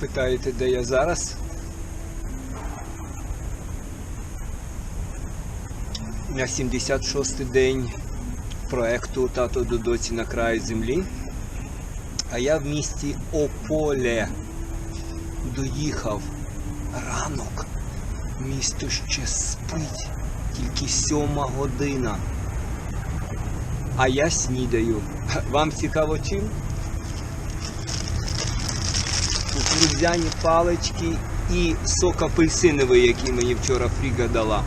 Питаєте, де я зараз? На 76-й день проекту Тато до доці на краї землі. А я в місті Ополе. Доїхав ранок. Місто ще спить. Тільки сьома година. А я снідаю. Вам цікаво чим? Кукурудзяні палички і сок апельсиновий, який мені вчора Фріга дала.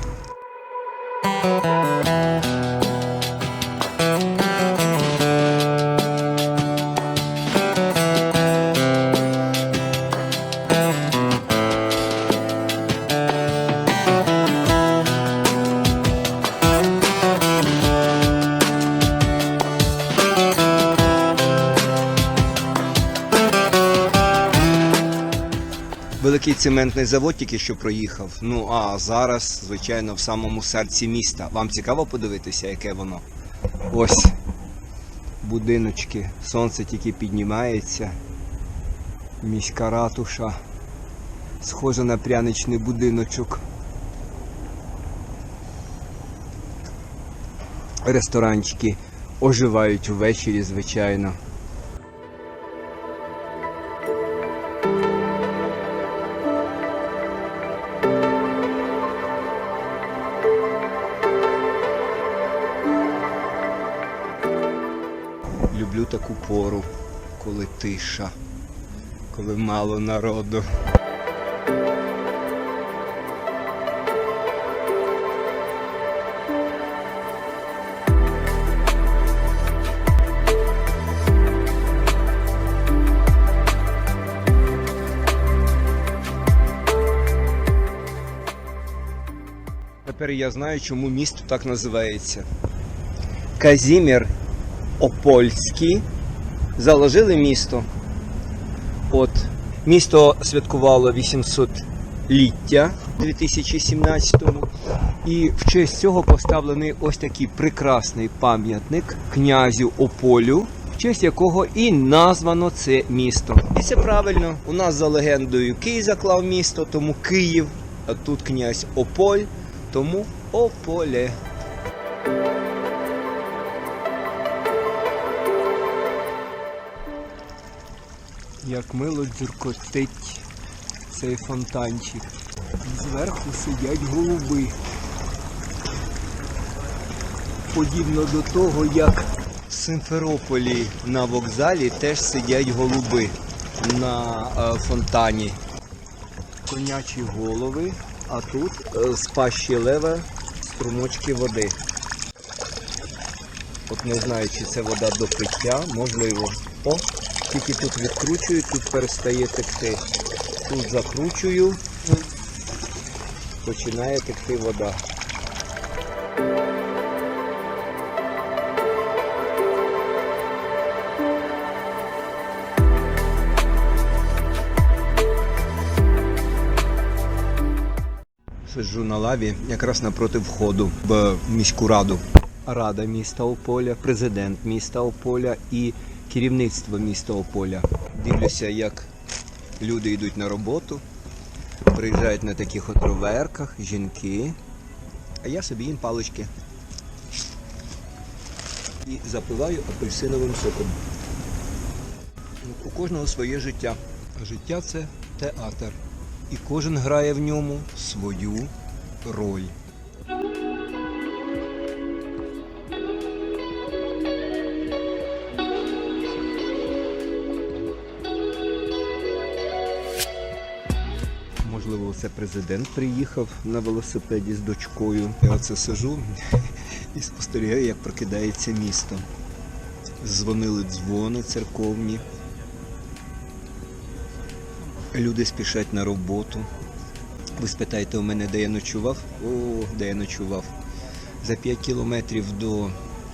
Великий цементний завод тільки що проїхав. Ну а зараз, звичайно, в самому серці міста. Вам цікаво подивитися, яке воно? Ось будиночки. Сонце тільки піднімається. Міська ратуша. Схоже на пряничний будиночок. Ресторанчики оживають ввечері, звичайно. Пору, коли тиша, коли мало народу. Тепер я знаю, чому місто так називається. Казімір Опольський заложили місто. От місто святкувало 800-ліття у 2017-му. І в честь цього поставлений ось такий прекрасний пам'ятник князю Ополю, в честь якого і названо це місто. І це правильно. У нас за легендою Київ заклав місто, тому Київ, а тут князь Ополь, тому Ополе. Як мило дзюркотить цей фонтанчик. Зверху сидять голуби. Подібно до того, як в Симферополі на вокзалі теж сидять голуби на е, фонтані. Конячі голови, а тут е, з пащі лева струмочки води. От не знаю, чи це вода до пиття, можливо. О, тільки тут відкручую, тут перестає текти. Тут закручую, починає текти вода. Сиджу на лаві якраз напроти входу в міську раду. Рада міста Ополя, президент міста Ополя і керівництво міста Ополя. Дивлюся, як люди йдуть на роботу, приїжджають на таких от роверках, жінки, а я собі їм палички. І запиваю апельсиновим соком. У кожного своє життя. А життя це театр. І кожен грає в ньому свою роль. Можливо, це президент приїхав на велосипеді з дочкою. Я оце сижу і спостерігаю, як прокидається місто. Дзвонили дзвони церковні. Люди спішать на роботу. Ви спитаєте у мене, де я ночував? О, де я ночував. За 5 кілометрів до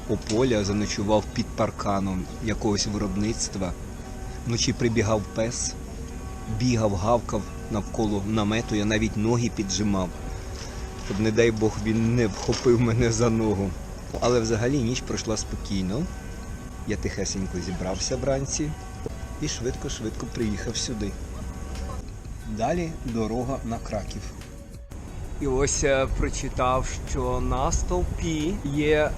Ополя заночував під парканом якогось виробництва. Вночі прибігав пес, бігав, гавкав навколо намету, я навіть ноги піджимав. Щоб, не дай Бог, він не вхопив мене за ногу. Але взагалі ніч пройшла спокійно. Я тихесенько зібрався вранці і швидко-швидко приїхав сюди. Далі дорога на Краків. І ось я прочитав, що на стовпі є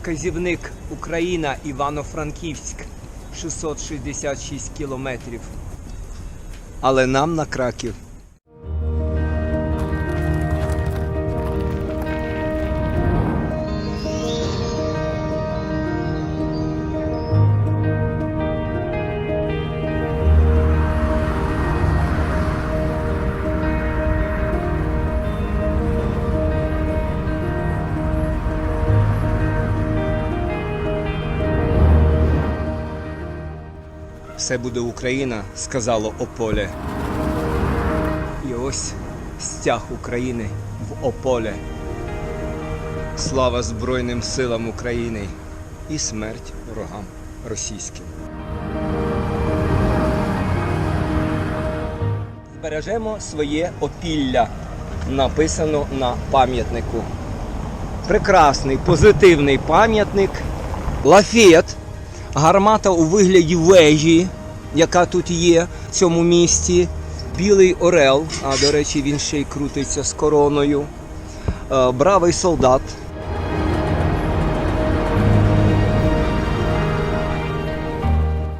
вказівник Україна Івано-Франківськ 666 кілометрів. Але нам на Краків. Все буде Україна, сказало Ополе. І ось стяг України в Ополе. Слава Збройним силам України і смерть ворогам російським. Збережемо своє опілля, написано на пам'ятнику. Прекрасний, позитивний пам'ятник. Лафет гармата у вигляді вежі, яка тут є в цьому місті. Білий орел, а до речі, він ще й крутиться з короною. Е, Бравий солдат.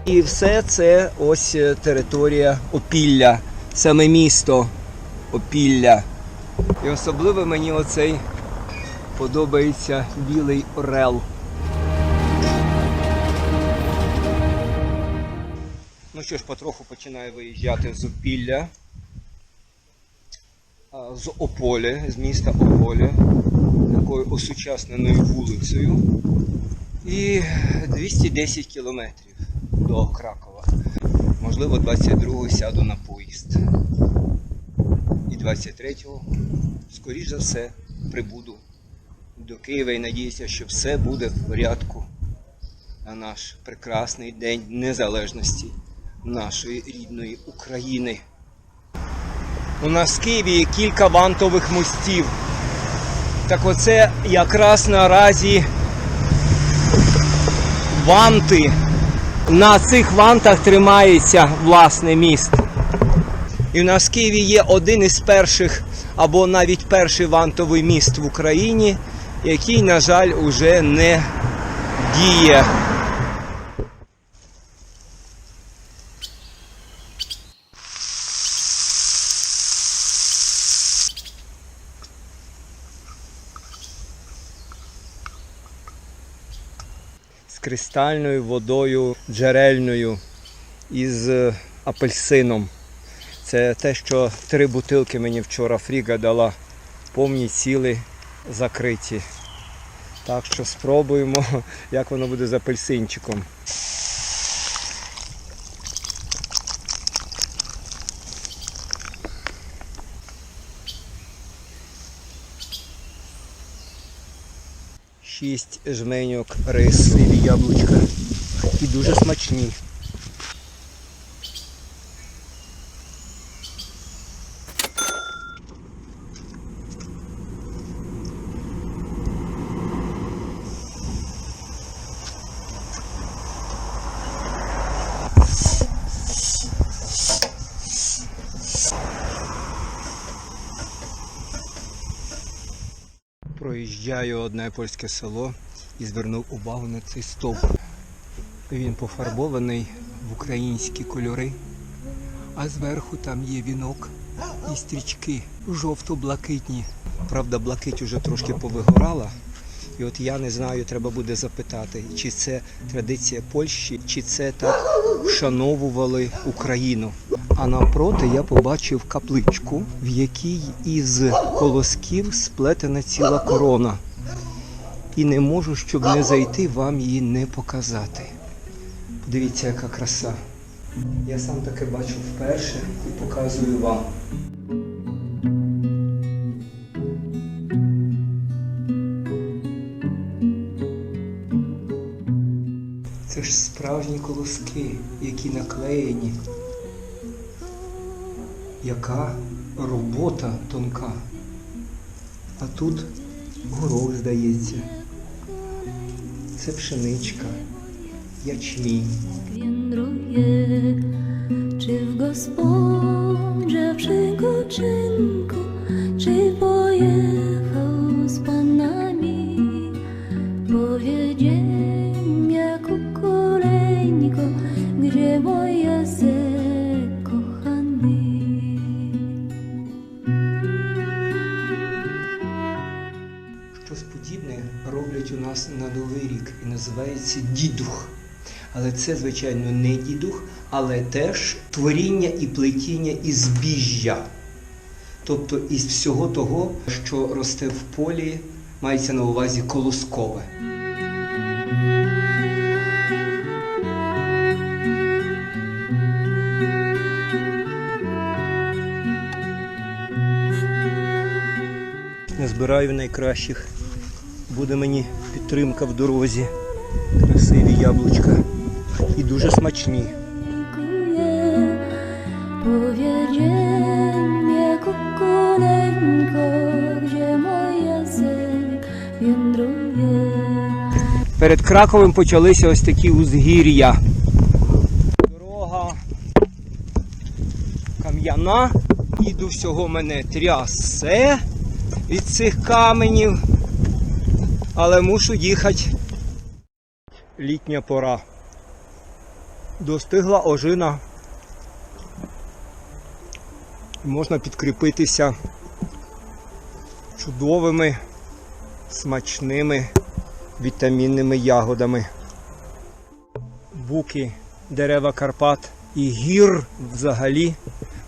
І все це ось е, територія Опілля, саме місто Опілля. І особливо мені оцей подобається білий орел. Що ж, потроху починаю виїжджати з Опілля, з Ополя, з міста Ополя, такою осучасненою вулицею. І 210 кілометрів до Кракова. Можливо, 22-го сяду на поїзд. І 23-го, скоріш за все, прибуду до Києва і надіюся, що все буде в порядку на наш прекрасний день незалежності нашої рідної України. У нас в Києві є кілька вантових мостів. Так оце якраз наразі ванти. На цих вантах тримається власне міст. І в нас в Києві є один із перших або навіть перший вантовий міст в Україні, який, на жаль, уже не діє. Кристальною водою джерельною із е, апельсином. Це те, що три бутилки мені вчора Фріга дала повні ціли закриті. Так що спробуємо, як воно буде з апельсинчиком. Шість жменьок рису яблучка. І дуже смачні. Проїжджаю одне польське село і звернув увагу на цей стовп. Він пофарбований в українські кольори, а зверху там є вінок і стрічки жовто-блакитні. Правда, блакить уже трошки повигорала. І от я не знаю, треба буде запитати, чи це традиція Польщі, чи це так вшановували Україну. А навпроти я побачив капличку, в якій із колосків сплетена ціла корона. І не можу, щоб не зайти, вам її не показати. Подивіться, яка краса. Я сам таке бачу вперше і показую вам. Це ж справжні колоски, які наклеєні. Яка робота тонка. А тут горох, здається. Це пшеничка, ячмінь. Wędruje, czy w gospodzie dziewczynko, czy pojechał називається дідух. Але це, звичайно, не дідух, але теж творіння і плетіння із збіжжя. Тобто із всього того, що росте в полі, мається на увазі колоскове. Не збираю найкращих. Буде мені підтримка в дорозі. Красиві яблучка. І дуже смачні. Перед Краковим почалися ось такі узгір'я. Дорога кам'яна. Іду всього мене трясе від цих каменів. Але мушу їхати. Літня пора. Достигла ожина. Можна підкріпитися чудовими, смачними вітамінними ягодами. Буки, дерева Карпат і гір взагалі.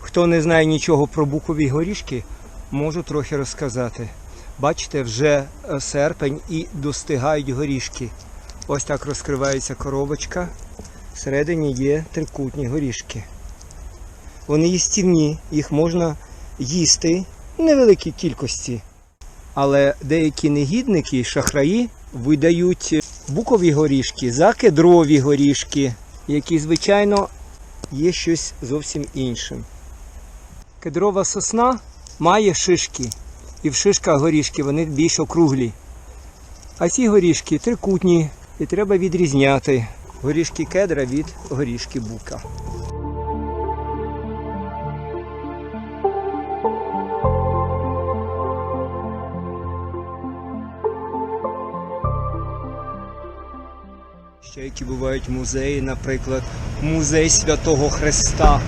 Хто не знає нічого про букові горішки, можу трохи розказати. Бачите, вже серпень і достигають горішки. Ось так розкривається коробочка. Всередині є трикутні горішки. Вони їстівні, їх можна їсти в невеликій кількості. Але деякі негідники, шахраї, видають букові горішки за кедрові горішки, які, звичайно, є щось зовсім іншим. Кедрова сосна має шишки, і в шишках горішки вони більш округлі. А ці горішки трикутні, і треба відрізняти горішки кедра від горішки бука. Ще які бувають музеї, наприклад, музей Святого Христа.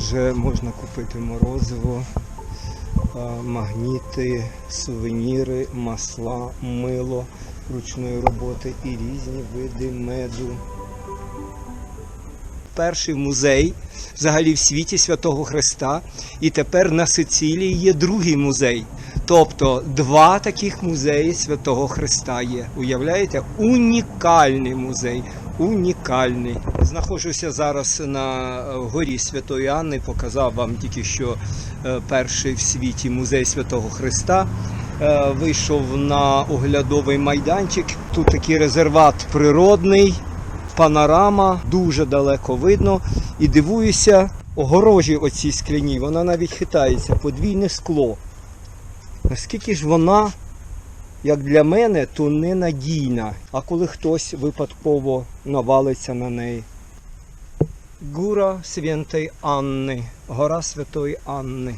Тут же можна купити морозиво, магніти, сувеніри, масла, мило ручної роботи і різні види меду. Перший музей взагалі в світі Святого Христа, і тепер на Сицилії є другий музей. Тобто два таких музеї Святого Христа є. Уявляєте? Унікальний музей. Унікальний. Знаходжуся зараз на е, горі Святої Анни. Показав вам тільки що е, перший в світі музей Святого Христа. Е, Вийшов на оглядовий майданчик. Тут такий резерват природний, панорама, дуже далеко видно. І дивуюся, огорожі оці скляні, вона навіть хитається, подвійне скло. Наскільки ж вона, як для мене, то ненадійна. А коли хтось випадково навалиться на неї. Гура Святої Анни, гора Святої Анни.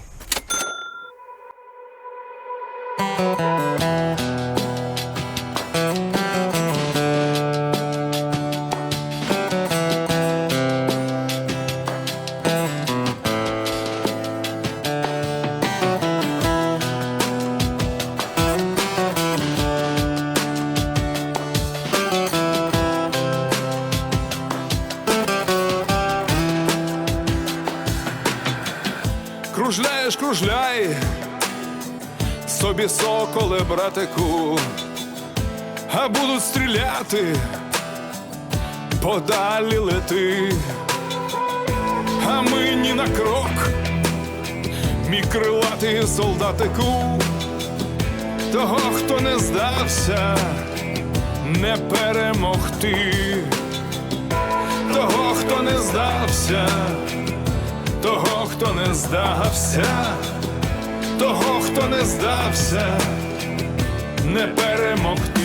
Кружляй, собі соколе, братику, а будуть стріляти, подалі лети, а ми ні на крок, мій крилатий солдатику, того, хто не здався, не перемогти, того, хто не здався, того, хто не здався, того, хто не здався, не перемогти.